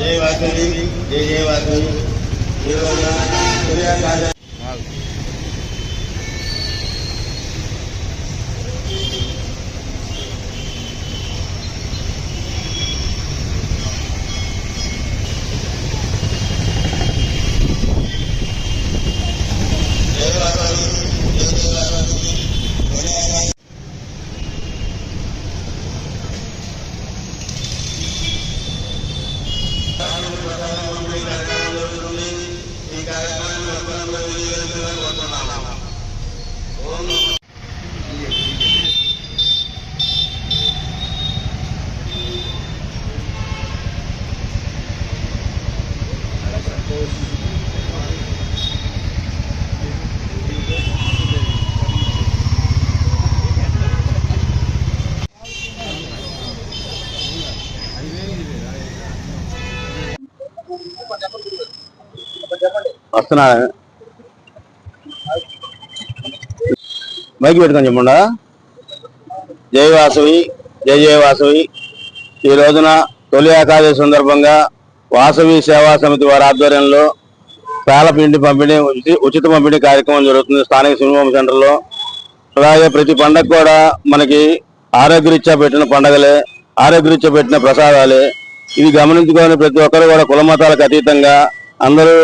जय वासुदेव जय जय वासुदेव जय सूर्या వస్తున్నా మైకి పెట్టుకొని చెప్పండా? జై వాసవి జై జయ వాసవి. ఈ రోజున తొలి ఏకాదశి సందర్భంగా వాసవి సేవా సమితి వారి ఆధ్వర్యంలో పేలపిండి పంపిణీ ఉచిత పంపిణీ కార్యక్రమం జరుగుతుంది స్థానిక సినిమా సెంటర్లో. అలాగే ప్రతి పండగ కూడా మనకి ఆరోగ్యరీత్యా పెట్టిన పండగలే ఆరోగ్యరీత్యా పెట్టిన ప్రసాదాలే. ఇది గమనించుకొని ప్రతి ఒక్కరు కూడా కుల మతాలకు అతీతంగా అందరూ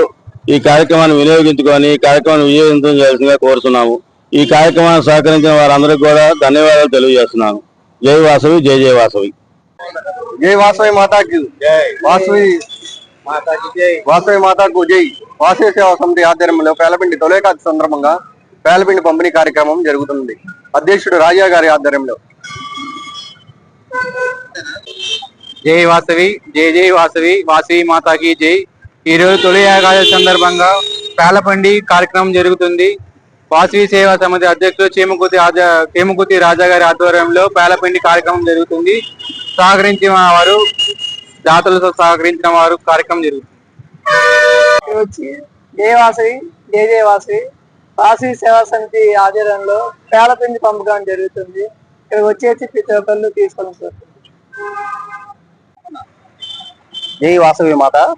ఈ కార్యక్రమాన్ని వినియోగించుకొని ఈ కార్యక్రమాన్ని వినియోగించడం చేయాల్సిందిగా కోరుతున్నాము. ఈ కార్యక్రమాన్ని సహకరించిన వారందరికీ కూడా ధన్యవాదాలు తెలియజేస్తున్నాను. జై వాసవి జై జయ వాసవి. జై వాసవి మాతాకి. వాసవి వాసవి మాతాకు జై. వాసవి సేవా సమితి ఆధ్వర్యంలో పేలపిండి తొలేకాది సందర్భంగా పేలపిండి పంపిణీ కార్యక్రమం జరుగుతుంది. అధ్యక్షుడు రాజా గారి ఆధ్వర్యంలో. జై వాసవి జై జై వాసవి వాసవి మాతాకి జై. ఈ రోజు తొలి ఏకాదశి సందర్భంగా పేలపండి కార్యక్రమం జరుగుతుంది. వాసవి సేవా సమితి అధ్యక్షులు చేమకుతి ఆజ- చేమకుతి రాజా గారి ఆధ్వర్యంలో పేలపిండి కార్యక్రమం జరుగుతుంది. సహకరించిన వారు దాతలతో సహకరించిన వారు కార్యక్రమం జరుగుతుంది. వచ్చి జయ వాసవి జయ జయ వాసవి? వాసవి సేవా సమితి ఆధ్వర్యంలో పేలపిండి పంపకం జరుగుతుంది. ఇక్కడ వచ్చేసి ప్రతి ఒక్కళ్ళు జై వాసవి మాత.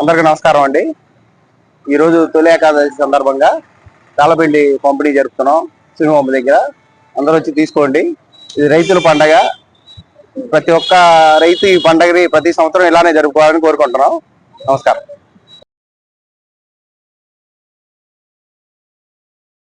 అందరికీ నమస్కారం అండి. ఈరోజు తొలి ఏకాదశి సందర్భంగా తాళపిండి పంపిణీ జరుపుతున్నాం సింహం దగ్గర. అందరూ వచ్చి తీసుకోండి. ఇది రైతుల పండగ. ప్రతి ఒక్క రైతు ఈ పండగని ప్రతి సంవత్సరం ఇలానే జరుపుకోవాలని కోరుకుంటున్నాం. నమస్కారం.